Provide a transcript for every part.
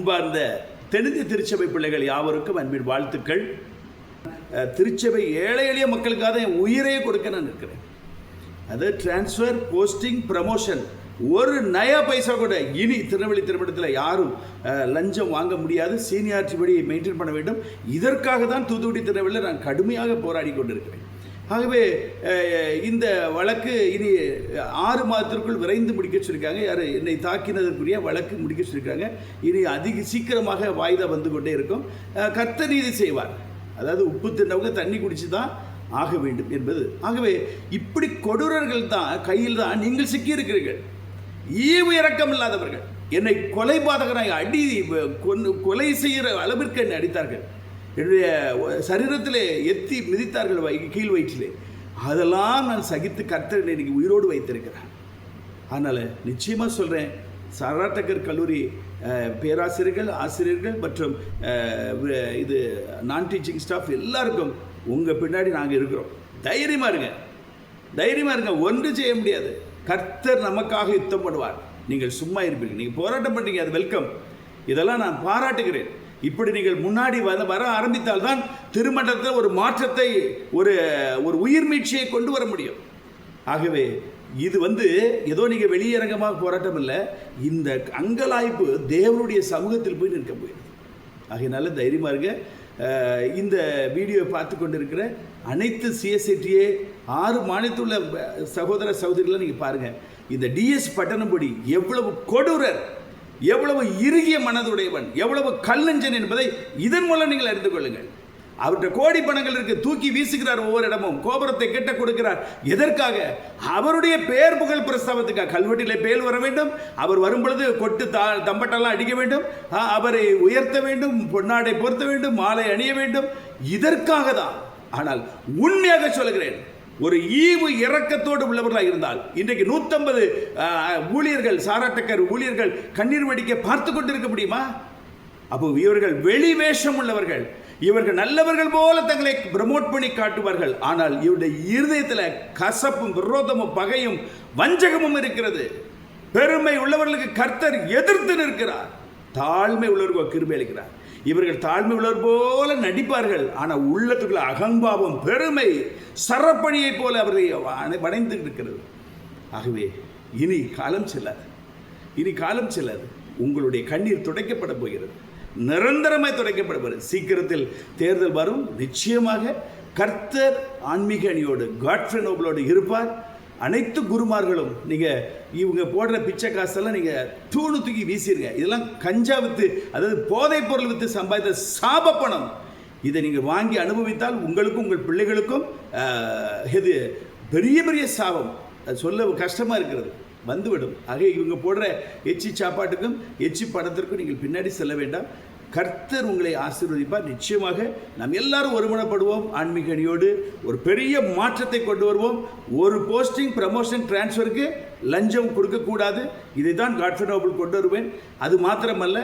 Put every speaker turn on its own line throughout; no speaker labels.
அன்பார்ந்த தெலுங்கு திருச்சபை பிள்ளைகள் யாவருக்கும் அன்பின் வாழ்த்துக்கள். திருச்சபை ஏழை எளிய மக்களுக்காக என் உயிரையே கொடுக்க நான் இருக்கிறேன் அது டிரான்ஸ்ஃபர் போஸ்டிங் ப்ரமோஷன் ஒரு நய பைசா கூட இனி திருநெல்வேலி திருமணத்தில் யாரும் லஞ்சம் வாங்க முடியாது. சீனியாரிட்டி படி மெயின்டைன் பண்ண வேண்டும். இதற்காக தான் தூத்துக்குடி திருநெல்வேலியில் நான் கடுமையாக போராடி கொண்டிருக்கிறேன். ஆகவே இந்த வழக்கு இனி ஆறு மாதத்திற்குள் விரைந்து முடிக்க சொல்லியிருக்காங்க. யார்? என்னை தாக்கினதற்குரிய வழக்கு முடிக்க சொல்லியிருக்காங்க. இனி அதிக சீக்கிரமாக வாய்தா வந்து கொண்டே இருக்கும். அஹ், நீதி செய்வார். அதாவது உப்பு தின்னவங்க தண்ணி குடிச்சு தான் ஆக வேண்டும் என்பது. ஆகவே இப்படி கொடூரர்கள் தான் கையில் தான் நீங்கள் சிக்கியிருக்கிறீர்கள். ஈவு இறக்கம் இல்லாதவர்கள். என்னை கொலை பாதகராக அடி கொன்னு கொலை செய்கிற அளவிற்கு என்னை அடித்தார்கள். என்னுடைய சரீரத்திலே எத்தி மிதித்தார்கள் வை கீழ் வயிற்றிலே. அதெல்லாம் நான் சகித்து கர்த்தர் இன்னைக்கு உயிரோடு வைத்திருக்கிறேன் அதனால் நிச்சயமாக சொல்கிறேன் சராட்டகர் கல்லூரி பேராசிரியர்கள் ஆசிரியர்கள் மற்றும் இது நான் டீச்சிங் ஸ்டாஃப் எல்லாருக்கும் உங்கள் பின்னாடி நாங்கள் இருக்கிறோம். தைரியமாக இருங்க. தைரியமாக இருங்க. ஒன்று செய்ய முடியாது. கர்த்தர் நமக்காக யுத்தம் பண்ணுவார். நீங்கள் சும்மா இருப்பீங்க. நீங்கள் போராட்டம் பண்ணுறீங்க அது வெல்கம் இதெல்லாம் நான் பாராட்டுகிறேன். இப்படி நீங்கள் முன்னாடி வர வர ஆரம்பித்தால்தான் திருமணத்தில் ஒரு மாற்றத்தை ஒரு ஒரு உயிர் மீட்சியை கொண்டு வர முடியும். ஆகவே இது வந்து ஏதோ நீங்கள் வெளியரங்கமாக போராட்டம் இல்லை இந்த அங்கலாய்ப்பு தேவனுடைய சமூகத்தில் போய் நிற்க போயிடுது. ஆகையினால தைரியமாக இருங்க. இந்த வீடியோ பார்த்து கொண்டிருக்கிற அனைத்து சிஎஸ்ஐடிஏ ஆறு மாநிலத்தில் உள்ள சகோதர சகோதரிகளை நீங்கள் பாருங்கள் இந்த டிஎஸ் பட்டணம்படி எவ்வளவு கொடூரர் எவ்வளவு இறுகிய மனதுடையவன் எவ்வளவு கல்லஞ்சன் என்பதை இதன் மூலம் நீங்கள் அறிந்து கொள்ளுங்கள். அவர்கிட்ட கோடி பணங்கள் இருக்கு தூக்கி வீசுகிறார் ஒவ்வொரு இடமும் கோபுரத்தை கெட்ட கொடுக்கிறார். எதற்காக? அவருடைய பெயர் புகழ் பிரஸ்தாபத்துக்காக. கல்வெட்டிலே பேர் வர வேண்டும் அவர் வரும் பொழுது கொட்டு தா தம்பட்டெல்லாம் அடிக்க வேண்டும் அவரை உயர்த்த வேண்டும் பொன்னாடை பொருத்த வேண்டும் மாலை அணிய வேண்டும். இதற்காக தான். ஆனால் உண்மையாக சொல்கிறேன் ஒரு ஈவு இறக்கத்தோடு உள்ளவர்களாக இருந்தால் இன்றைக்கு நூற்றம்பது ஊழியர்கள் சாராட்டக்கர் ஊழியர்கள் கண்ணீர் வடிக்க பார்த்து கொண்டிருக்க முடியுமா? அப்போ இவர்கள் வெளி வேஷம் உள்ளவர்கள். இவர்கள் நல்லவர்கள் போல தங்களை ப்ரமோட் பண்ணி காட்டுவார்கள். ஆனால் இவருடைய இருதயத்தில் கசப்பும் விரோதமும் பகையும் வஞ்சகமும் இருக்கிறது. பெருமை உள்ளவர்களுக்கு கர்த்தர் எதிர்த்து நிற்கிறார். தாழ்மை உள்ளவர்கள் கிருபை அளிக்கிறார். இவர்கள் தாழ்மை உள்ளவர் போல நடிப்பார்கள். ஆனால் உள்ளத்துக்குள்ள அகம்பாவம் பெருமை சரப்பணியைப் போல அவர்களை வடைந்து இருக்கிறது ஆகவே இனி காலம் செல்லாது. இனி காலம் செல்லாது. உங்களுடைய கண்ணீர் துடைக்கப்பட போகிறது. நிரந்தரமாய் துடைக்கப்பட போகிறது. சீக்கிரத்தில் தேர்தல் வரும். நிச்சயமாக கர்த்தர் ஆன்மீக அணியோடு காட்ஃப்ரே நோபலோடு இருப்பார். அனைத்து குருமார்களும் நீங்கள் இவங்க போடுற பிச்சை காசெல்லாம் நீங்கள் தூணு தூக்கி வீசிடுங்க இதெல்லாம் கஞ்சா வித்து அதாவது போதைப் பொருள் வித்து சம்பாதித்த சாப பணம். இதை நீங்கள் வாங்கி அனுபவித்தால் உங்களுக்கும் உங்கள் பிள்ளைகளுக்கும் இது பெரிய பெரிய சாபம். சொல்ல கஷ்டமாக இருக்கிறது. வந்துவிடும். ஆக இவங்க போடுற எச்சி சாப்பாட்டுக்கும் எச்சி படத்திற்கும் நீங்கள் பின்னாடி செல்ல வேண்டாம். கர்த்தர் உங்களை ஆசீர்வதிப்பார். நிச்சயமாக நாம் எல்லாரும் ஒருமனப்படுவோம். ஆன்மீக அணியோடு ஒரு பெரிய மாற்றத்தை கொண்டு வருவோம். ஒரு போஸ்டிங் ப்ரமோஷன் டிரான்ஸ்ஃபருக்கு லஞ்சம் கொடுக்கக்கூடாது. இதை தான் காட்ஃபே நோபல் கொண்டு வருவேன். அது மாத்திரமல்ல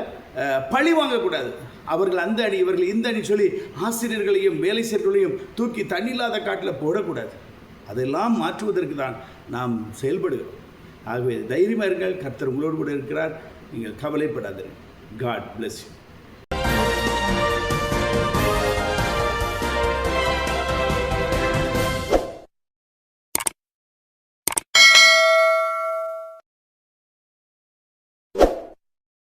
பழி வாங்கக்கூடாது. அவர்கள் அந்த அணி இவர்கள் இந்த அணி சொல்லி ஆசிரியர்களையும் வேலை செய்யர்களையும் தூக்கி தண்ணில்லாத காட்டில் போடக்கூடாது. அதெல்லாம் மாற்றுவதற்கு தான் நாம் செயல்படுகிறோம். ஆகவே தைரியமாக இருங்கள். கர்த்தர் உங்களோடு கூட இருக்கிறார். நீங்கள் கவலைப்படாதீர்கள். God bless you Bye.